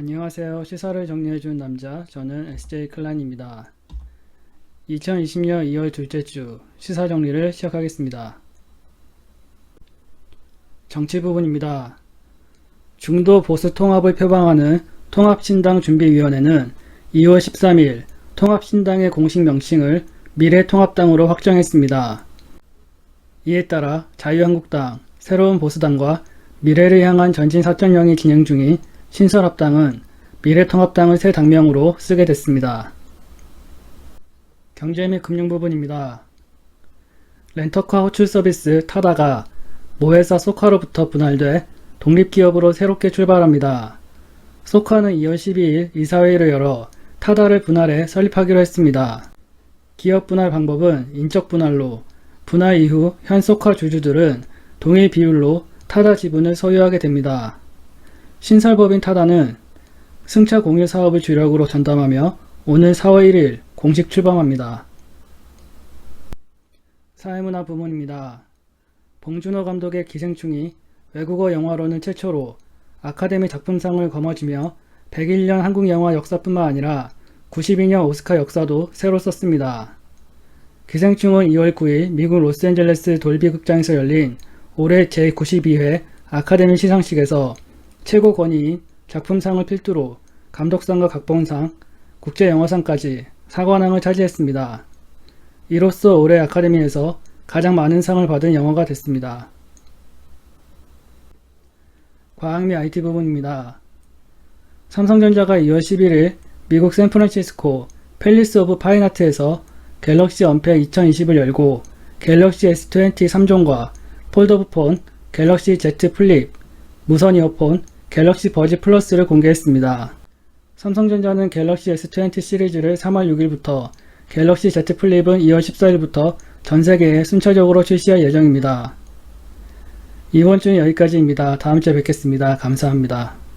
안녕하세요. 시사를 정리해준 남자, 저는 SJ 클란입니다. 2020년 2월 둘째 주 시사 정리를 시작하겠습니다. 정치 부분입니다. 중도 보수 통합을 표방하는 통합신당 준비위원회는 2월 13일 통합신당의 공식 명칭을 미래통합당으로 확정했습니다. 이에 따라 자유한국당, 새로운 보수당과 미래를 향한 전진 사천령이 진행 중인 신설합당은 미래통합당을 새 당명으로 쓰게 됐습니다. 경제 및 금융 부분입니다. 렌터카 호출 서비스 타다가 모회사 소카로부터 분할돼 독립기업으로 새롭게 출발합니다. 소카는 2월 12일 이사회를 열어 타다를 분할해 설립하기로 했습니다. 기업 분할 방법은 인적 분할로 분할 이후 현 소카 주주들은 동일 비율로 타다 지분을 소유하게 됩니다. 신설법인 타다는 승차 공유 사업을 주력으로 전담하며 오늘 4월 1일 공식 출범합니다. 사회문화 부문입니다. 봉준호 감독의 기생충이 외국어 영화로는 최초로 아카데미 작품상을 거머쥐며 101년 한국 영화 역사뿐만 아니라 92년 오스카 역사도 새로 썼습니다. 기생충은 2월 9일 미국 로스앤젤레스 돌비 극장에서 열린 올해 제92회 아카데미 시상식에서 최고 권위인 작품상을 필두로 감독상과 각본상, 국제영화상까지 사관왕을 차지했습니다. 이로써 올해 아카데미에서 가장 많은 상을 받은 영화가 됐습니다. 과학 및 IT 부분입니다. 삼성전자가 2월 11일 미국 샌프란시스코 팰리스 오브 파인아트에서 갤럭시 언팩 2020을 열고 갤럭시 S20 3종과 폴더블폰, 갤럭시 Z 플립, 무선 이어폰, 갤럭시 버즈 플러스를 공개했습니다. 삼성전자는 갤럭시 S20 시리즈를 3월 6일부터 갤럭시 Z 플립은 2월 14일부터 전 세계에 순차적으로 출시할 예정입니다. 이번 주는 여기까지입니다. 다음 주에 뵙겠습니다. 감사합니다.